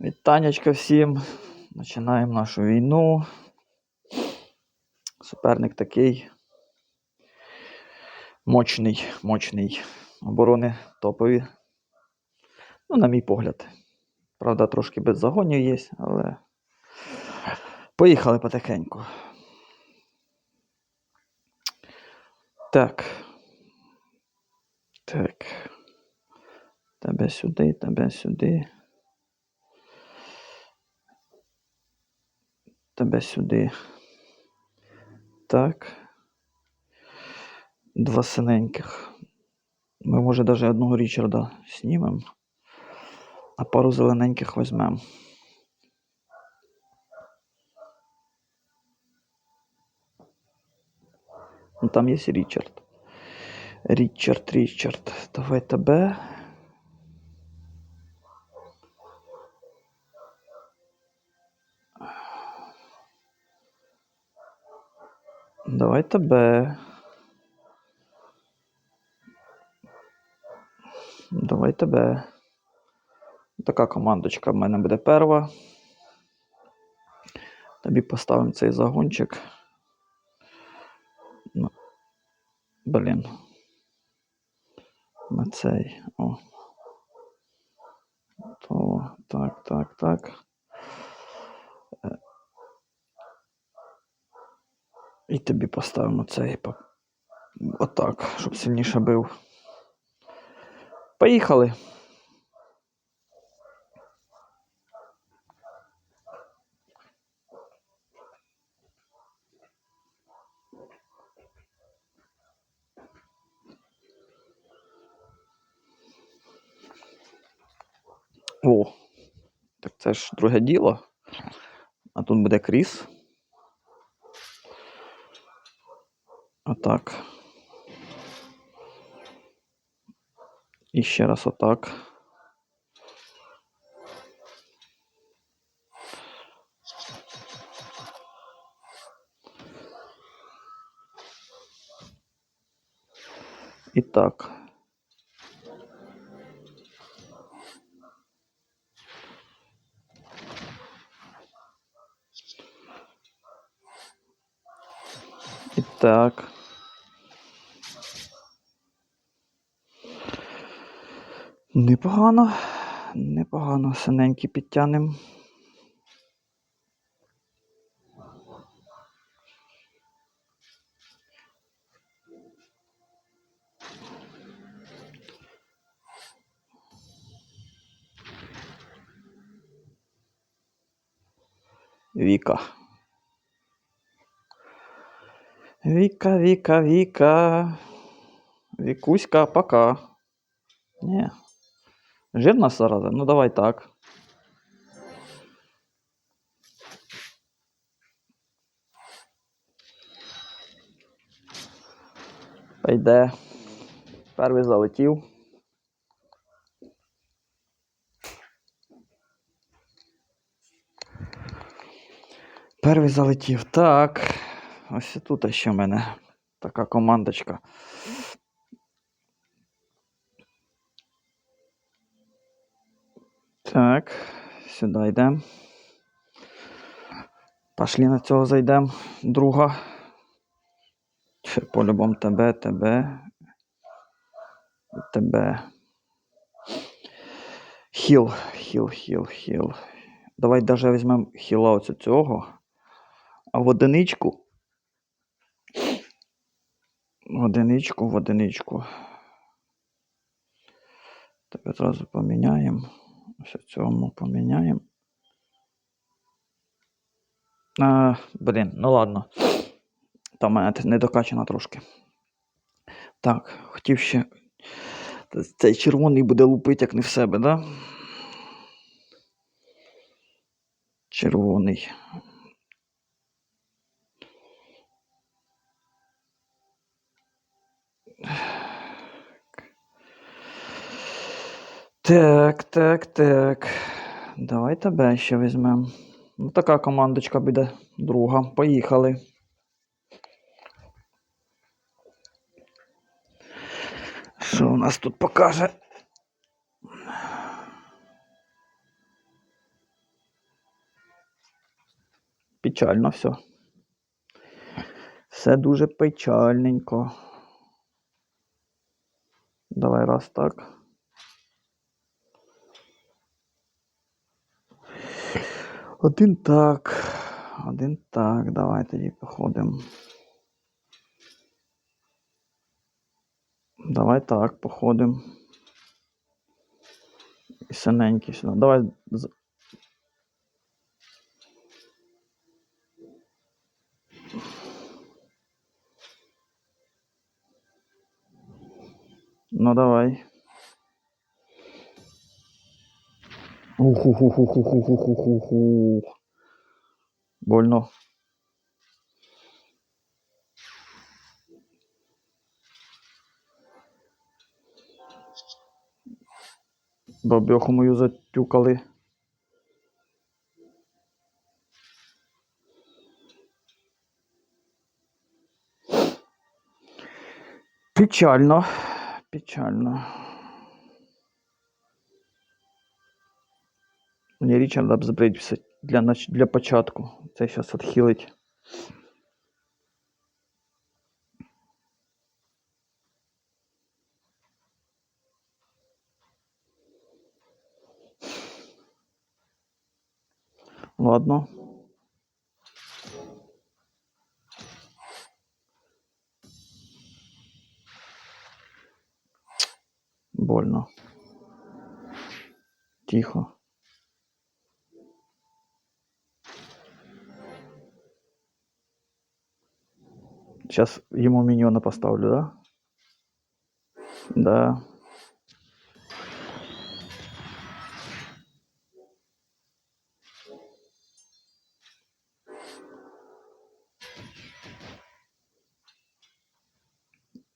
Вітанечка всім. Починаємо нашу війну. Суперник такий. Мощний, мощний. Оборони топові. Ну, на мій погляд. Правда, трошки без загонів є, але. Поїхали потихеньку. Так. Так. Тебе сюди, тебе сюди. Тебе сюди. Так. Два синеньких. Ми, може, навіть одного Річарда знімемо, а пару зелененьких візьмемо. Ну, там є Річард. Річард, Річард. Давай тебе. Давай тебе. Давай тебе. Така командочка в мене буде перша. Тобі поставимо цей загончик. Ну, блін. На цей. О. То, так, так, так. І тобі поставимо цей отак, щоб сильніше бив. Поїхали. О, так це ж друге діло. А тут буде кріс. Отак. І ще раз отак. І так. І так. Непогано. Непогано. Синенький підтягнемо. Віка. Віка, Віка, Віка. Вікуська, пока. Ні. Жирна зараза? Ну давай так. Пойде. Перший залетів. Перший залетів. Так. Ось тут ще в мене така командочка. Так, сюди йдемо. Пошли на цього зайдемо. Друга. По-любому тебе, тебе. Тебе. Хіл, хіл, хіл, хіл. Давай даже візьмемо хіла оцю цього. А в одиничку. В одиничку, в одиничку. Так одразу поміняємо. Ось цьому поміняємо. А, блін, ну ладно. Там мене не докачано трошки. Так, хотів ще. Цей червоний буде лупити, як не в себе, да? Червоний. Так, так, так. Давай тебе ще візьмемо. Ну, така командочка буде друга. Поїхали. Що у нас тут покаже? Печально все. Все дуже печальненько. Давай раз так. Один так. Один так. Давай тоді походимо. Давай так, походимо. І синенький сюди. Давай. Ну давай. Уху-ху-ху-ху-ху-ху-ху-ху. Больно. Бабьоху мою затюкали. Печально. Печально. Мені Річарда б збрить все для, нач- для початку. Це зараз відхилить. Ладно. Больно. Тихо. Сейчас ему миньона поставлю, да? Да.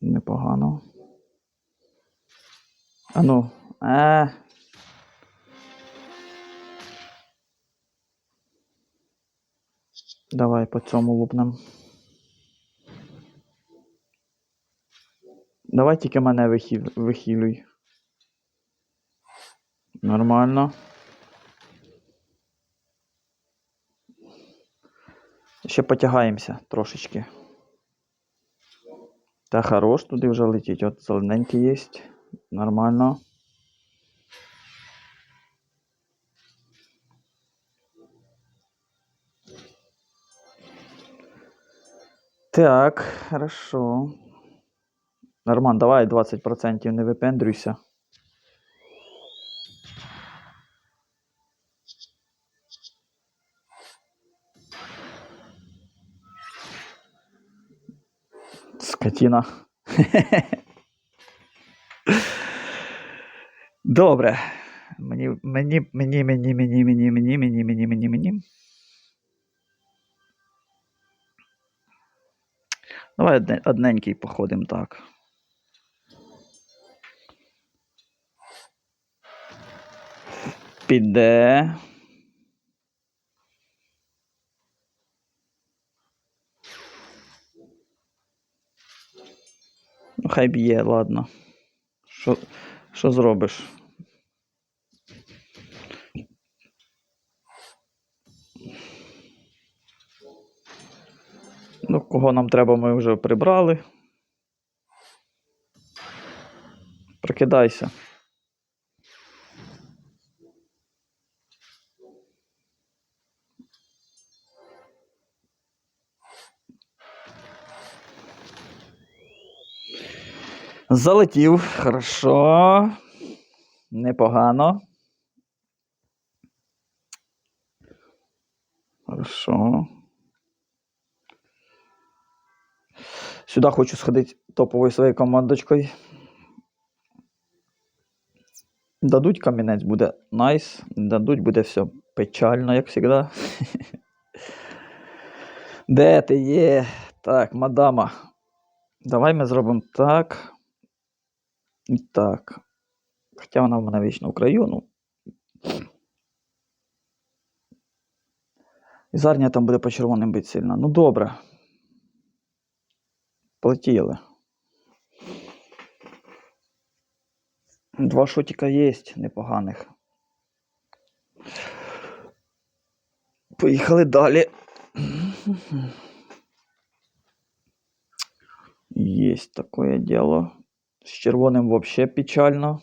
Непогано. А ну. А. Давай по цьому лупнем. Давай тільки мене вихил... вихилюй. Нормально. Ще потягаємося трошечки. Та хорош туди вже летіть. От зелененький є. Нормально. Так, хорошо. Норман, давай 20% не випендрюйся. Скотина. Добре. Мені, мені, мені, мені, мені, мені, мені, мені, мені, мені, мені. Давай одненький походимо так. Піде. Ну, хай б'є, ладно. Що, що зробиш? Ну, кого нам треба, ми вже прибрали. Прокидайся. Залетів, хорошо. Непогано. Хорошо. Сюди хочу сходити топовою своєю командочкою. Дадуть камінець, буде найс. Не Дадуть, буде все печально, як завжди. Де ти є? Так, мадама. Давай ми зробимо так. Так. Хоча вона в мене вічно в краю, ну. І зарня там буде по червоним бити сильно. Ну добре. Полетіли. Два шотика є непоганих. Поїхали далі. Есть такое дело. С червоним вообще печально.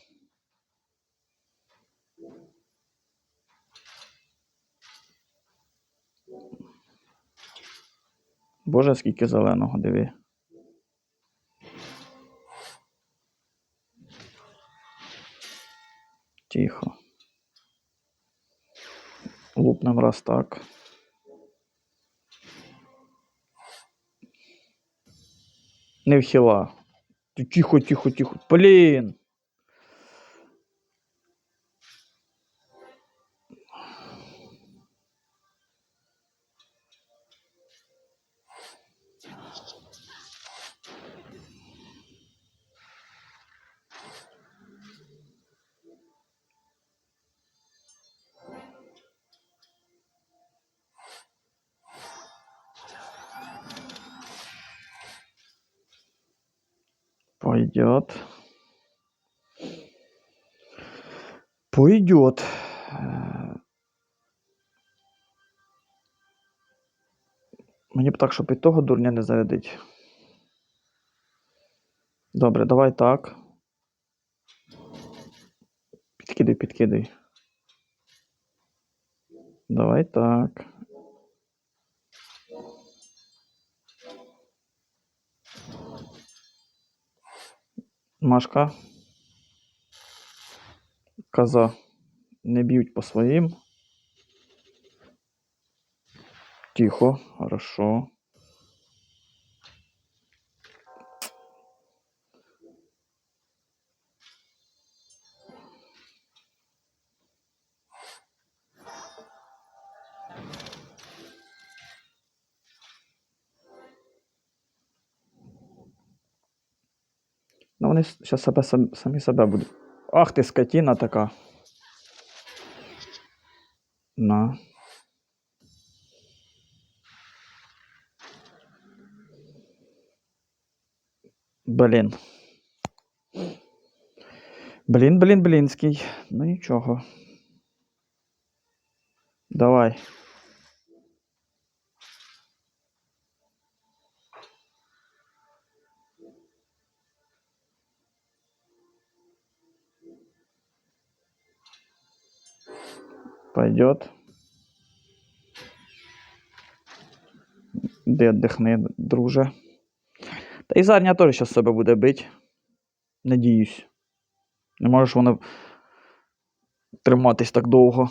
Боже, скільки зеленого, диви. Тихо. Лупнем раз так. Не вхила. Ти Тихо, тихо, тихо. Блін. Пойдет. Пойдет. Мені б так, щоб і того дурня не зарядить. Добре, давай так. Підкидай, підкидай. Давай так. Машка. Коза. Не б'ють по своїм. Тихо, хорошо. Вони зараз себе сам- самі себе будуть. Ах ти скотина така. На. Блін. Блін, блін, блінський. Ну нічого. Давай. Пойдет. Де отдихни, друже. Та і задня теж зараз себе буде бить. Надіюсь. Не можеш воно триматись так довго.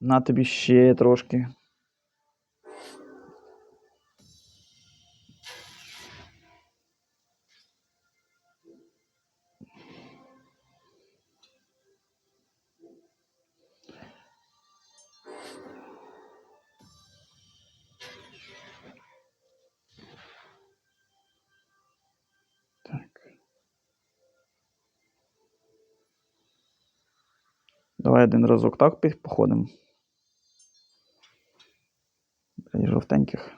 На тобі ще трошки. Давай один разок так походимо. Блін, жовтеньких.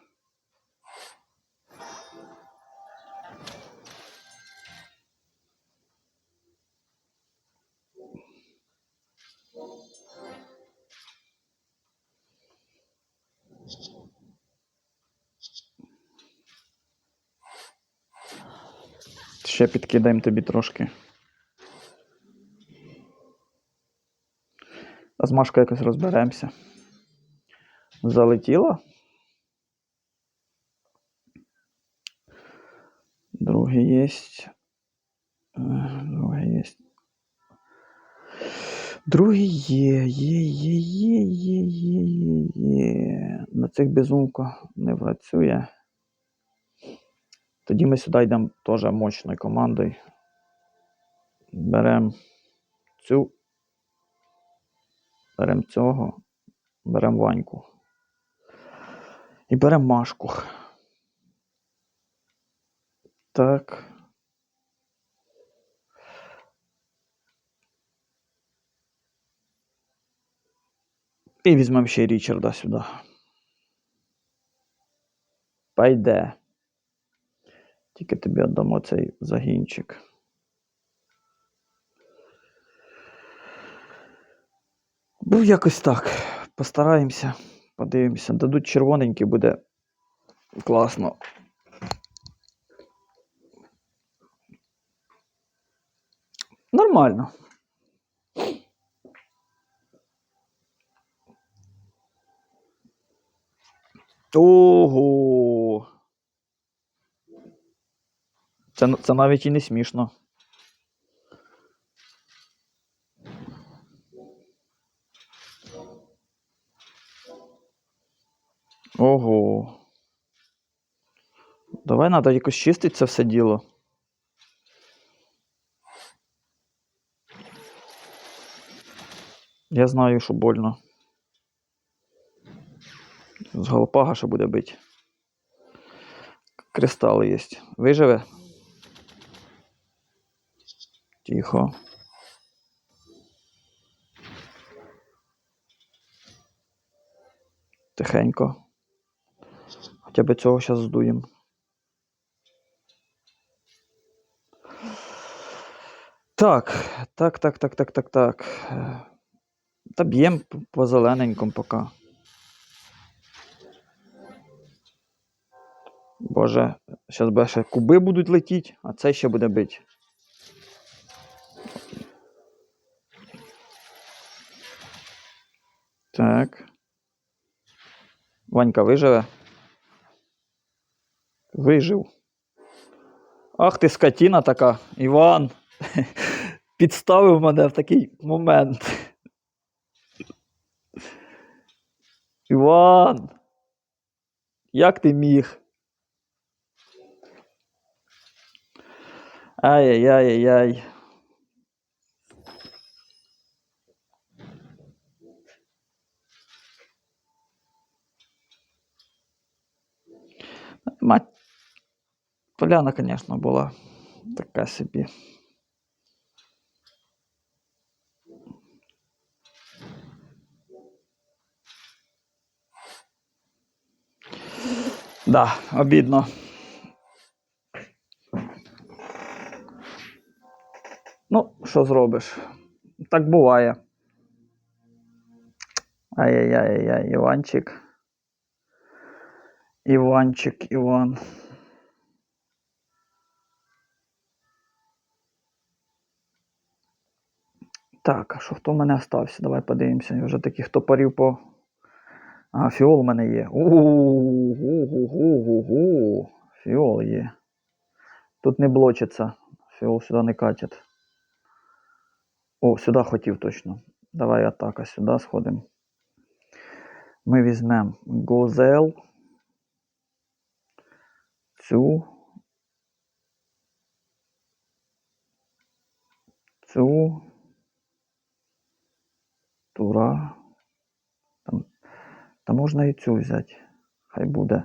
Ще підкидаємо тобі трошки. З Машкою якось розберемося. Залетіло. Другий є. Другий є. Другий є, є, є, є, є, є, є, є. На цих безумко не працює. Тоді ми сюди йдемо теж мощною командою. Беремо цю. Беремо цього. Беремо Ваньку. І беремо Машку. Так. І візьмемо ще Річарда сюди. Пайде. Тільки тобі віддамо цей загінчик. Ну, якось так. Постараємося, подивимося. Дадуть червоненький буде Класно. Нормально. Ого. Це, це навіть і не смішно. Ого. Давай треба якось чистити це все діло. Я знаю, що больно. З голопага ще буде бити. Кристали є. Виживе? Тихо. Тихенько. Хоча б цього зараз здуємо. Так, так, так, так, так, так, так. Та б'єм п- по зелененькому поки. Боже, зараз ще куби будуть летіти, а цей ще буде бити. Так. Ванька виживе? Вижив. Ах ти скотіна така, Іван. Підставив мене в такий момент. Іван. Як ти міг? Ай-яй-яй-яй. Мать. Поляна, конечно, була така собі. Да, обідно. Ну, що зробиш? Так буває. Ай-яй-яй-яй, Іванчик. Іванчик, Іван. Так, а що хто в мене остався? Давай подивимося. Вже таких топорів по. А, фіол у мене є. У-у-у-у-у-у. Фіол є. Тут не блочиться. Фіол сюди не катять. О, сюди хотів точно. Давай атака сюди сходимо. Ми візьмемо Гозел. Цю. Цю. Тура. Там, та можна і цю взяти. Хай буде.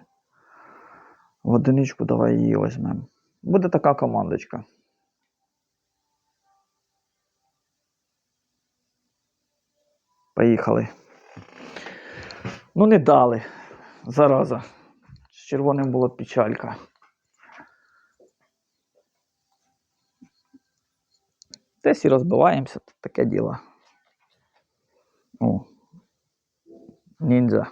В одиничку давай її візьмемо. Буде така командочка. Поїхали. Ну, не дали. Зараза. З червоним була печалька. Десь і розбиваємося, таке діло. 宁子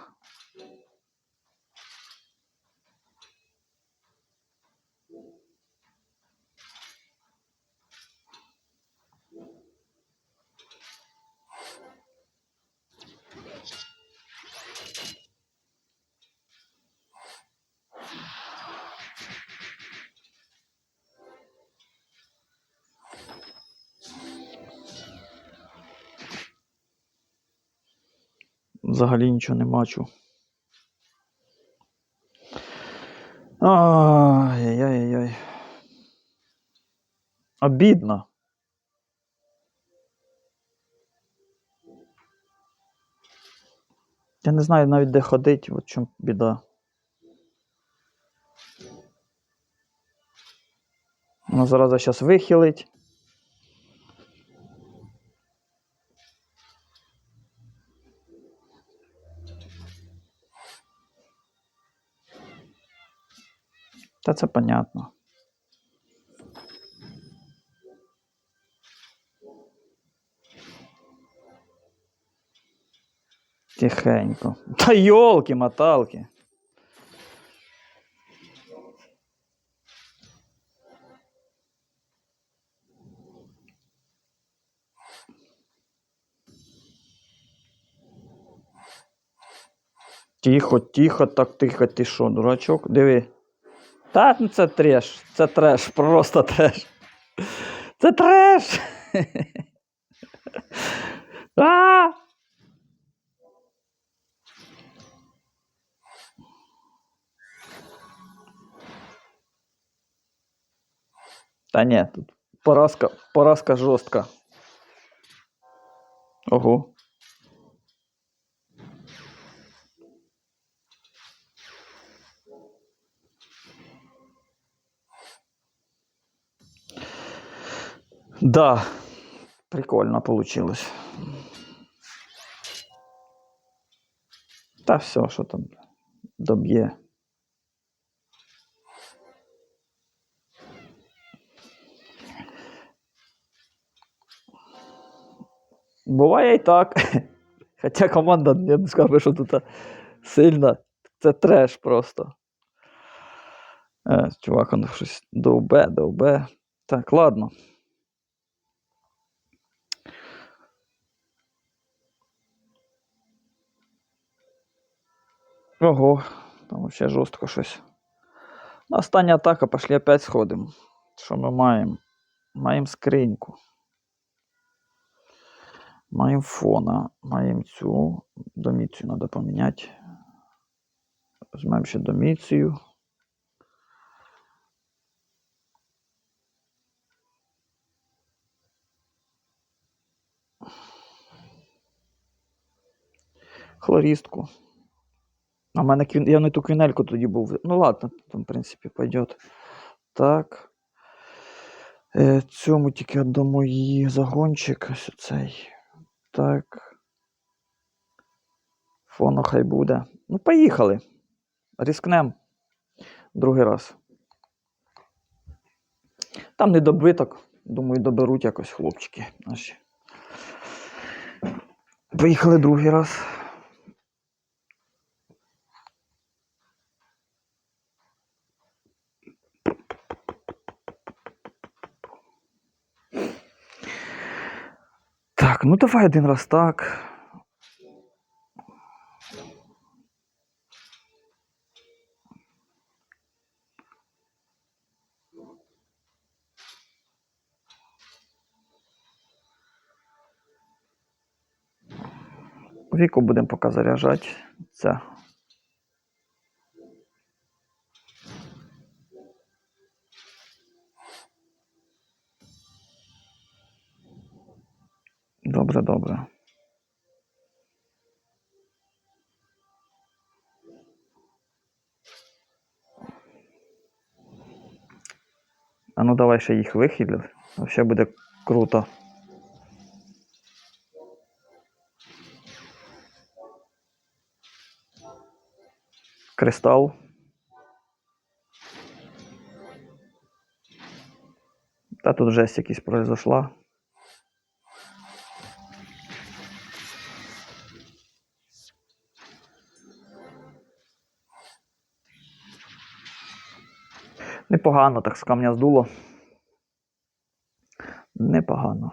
Взагалі нічого не бачу. Ай-яй-яй-яй. Обідно. Я не знаю навіть де ходить, от чому біда. Вона зараз зараз вихилить. Та це понятно. Тихенько. Да елки, моталки. Тихо, тихо, так тихо, ти що, дурачок? Диви. Та ну це треш, це треш, просто треш. Це треш. А! Та ні, тут поразка, поразка жорстка. Ого. Да, прикольно получилось. Та все, що там доб'є. Буває і так. Хоча команда, я не скажу, що тут сильна. Це треш просто. Е, чувак, он щось довбе, довбе. Так, ладно. Ого, там вообще жорстко щось. Остання атака, пошли опять сходимо. Що ми маємо? Маємо скриньку. Маємо фона, маємо цю. Доміцію треба поміняти. Візьмемо ще доміцію. Хлористку. А в мене квін... я не ту квінельку тоді був. Ну ладно, там, в принципі, пойдет. Так. Е, цьому тільки віддамо її загончик. Ось цей. Так. Фоно хай буде. Ну, поїхали. Рискнем. Другий раз. Там не добиток. Думаю, доберуть якось хлопчики наші. Поїхали другий раз. Так, ну давай один раз так. Віку будемо поки заряджати. Це. Добре. А ну давай ще їх вихилю. Вообще буде круто. Кристал. Та тут жесть якась произошла. Непогано так з камня здуло. Непогано.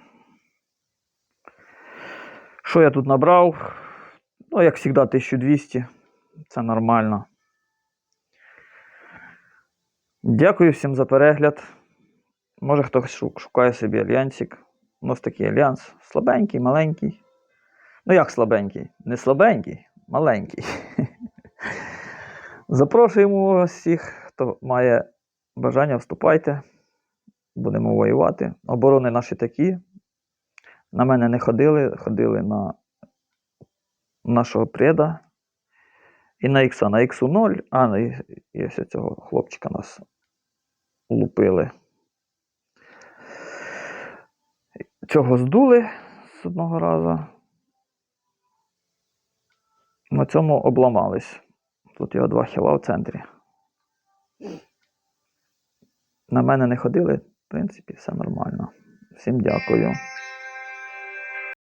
Що я тут набрав? Ну, як завжди, 1200. Це нормально. Дякую всім за перегляд. Може хтось шукає собі альянсик. У нас такий альянс. Слабенький, маленький. Ну як слабенький? Не слабенький, маленький. Запрошуємо всіх, хто має бажання, вступайте. Будемо воювати. Оборони наші такі. На мене не ходили, ходили на нашого преда. І на ікса, на іксу 0, а на і- і цього хлопчика нас лупили. Цього здули з одного разу. На цьому обламались. Тут його два хіла в центрі. На мене не ходили, в принципі, все нормально. Всім дякую.